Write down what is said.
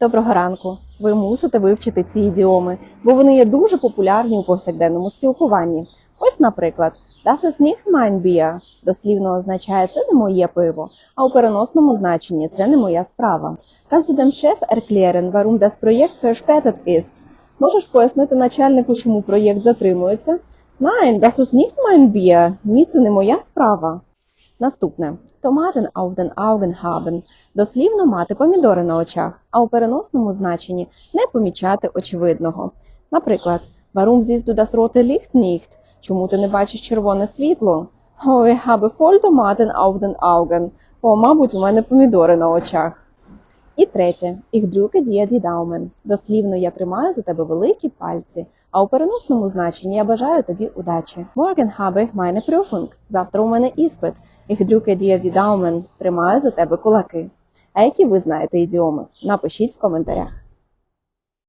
Доброго ранку. Ви мусите вивчити ці ідіоми, бо вони є дуже популярні у повсякденному спілкуванні. Ось, наприклад, Das ist nicht mein Bier дослівно означає це не моє пиво, а у переносному значенні це не моя справа. Kannst du dem Chef erklären, warum das Projekt verspätet ist? Можеш пояснити начальнику, чому проєкт затримується? Nein, das ist nicht mein Bier. Ні, це не моя справа. Наступне Tomaten auf den Augen haben дослівно мати помідори на очах, а у переносному значенні не помічати очевидного. Наприклад, Warum siehst du das rote Licht nicht? Чому ти не бачиш червоне світло? Ich habe voll Tomaten auf den Augen. О, мабуть, у мене помідори на очах. І третє їх dir die Daumen. Дослівно я тримаю за тебе великі пальці, а у переносному значенні я бажаю тобі удачі. Morgen habe ich meine. Завтра у мене іспит. Їх dir die Daumen. Тримаю за тебе кулаки. А які ви знаєте ідіоми? Напишіть в коментарях.